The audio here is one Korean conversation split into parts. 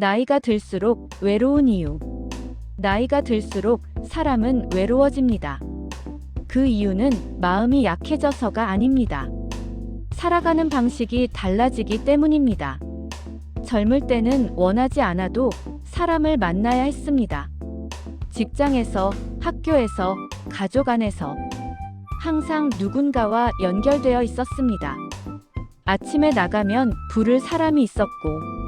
나이가 들수록 외로운 이유. 나이가 들수록 사람은 외로워집니다. 그 이유는 마음이 약해져서가 아닙니다. 살아가는 방식이 달라지기 때문입니다. 젊을 때는 원하지 않아도 사람을 만나야 했습니다. 직장에서, 학교에서, 가족 안에서 항상 누군가와 연결되어 있었습니다. 아침에 나가면 부를 사람이 있었고,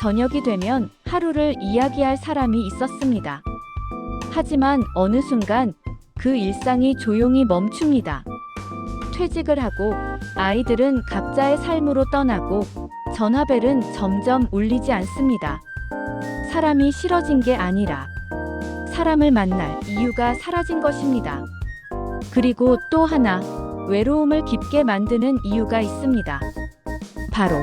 저녁이 되면 하루를 이야기할 사람이 있었습니다. 하지만 어느 순간 그 일상이 조용히 멈춥니다. 퇴직을 하고 아이들은 각자의 삶으로 떠나고 전화벨은 점점 울리지 않습니다. 사람이 싫어진 게 아니라 사람을 만날 이유가 사라진 것입니다. 그리고 또 하나 외로움을 깊게 만드는 이유가 있습니다. 바로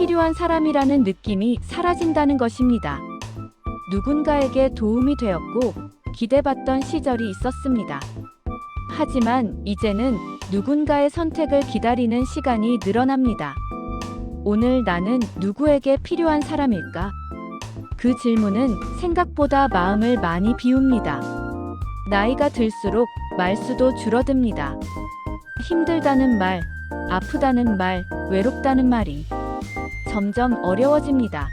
필요한 사람이라는 느낌이 사라진다는 것입니다. 누군가에게 도움이 되었고 기대받던 시절이 있었습니다. 하지만 이제는 누군가의 선택을 기다리는 시간이 늘어납니다. 오늘 나는 누구에게 필요한 사람일까? 그 질문은 생각보다 마음을 많이 비웁니다. 나이가 들수록 말수도 줄어듭니다. 힘들다는 말, 아프다는 말, 외롭다는 말이 점점 어려워집니다.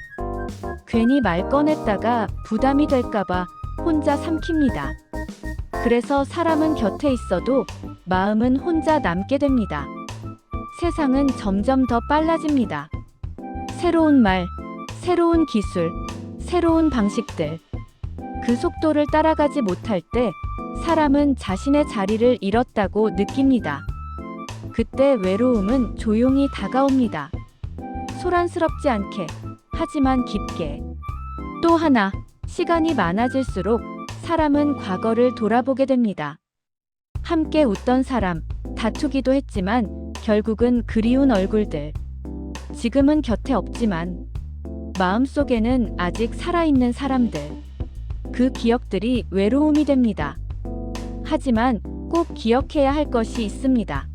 괜히 말 꺼냈다가 부담이 될까봐 혼자 삼킵니다. 그래서 사람은 곁에 있어도 마음은 혼자 남게 됩니다. 세상은 점점 더 빨라집니다. 새로운 말, 새로운 기술, 새로운 방식들. 그 속도를 따라가지 못할 때 사람은 자신의 자리를 잃었다고 느낍니다. 그때 외로움은 조용히 다가옵니다. 소란스럽지 않게, 하지만 깊게. 또 하나, 시간이 많아질수록 사람은 과거를 돌아보게 됩니다. 함께 웃던 사람, 다투기도 했지만 결국은 그리운 얼굴들. 지금은 곁에 없지만 마음속에는 아직 살아있는 사람들. 그 기억들이 외로움이 됩니다. 하지만 꼭 기억해야 할 것이 있습니다.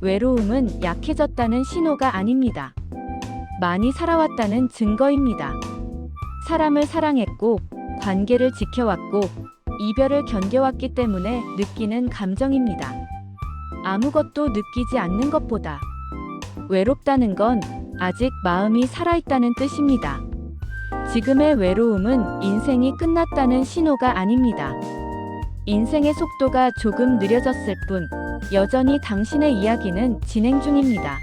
외로움은 약해졌다는 신호가 아닙니다. 많이 살아왔다는 증거입니다. 사람을 사랑했고, 관계를 지켜왔고, 이별을 견뎌왔기 때문에 느끼는 감정입니다. 아무것도 느끼지 않는 것보다 외롭다는 건 아직 마음이 살아있다는 뜻입니다. 지금의 외로움은 인생이 끝났다는 신호가 아닙니다. 인생의 속도가 조금 느려졌을 뿐, 여전히 당신의 이야기는 진행 중입니다.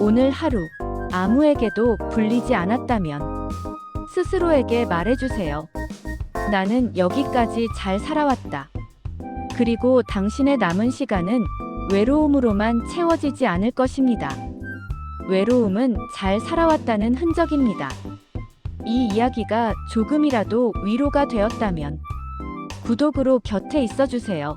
오늘 하루, 아무에게도 불리지 않았다면, 스스로에게 말해주세요. 나는 여기까지 잘 살아왔다. 그리고 당신의 남은 시간은 외로움으로만 채워지지 않을 것입니다. 외로움은 잘 살아왔다는 흔적입니다. 이 이야기가 조금이라도 위로가 되었다면 구독으로 곁에 있어 주세요.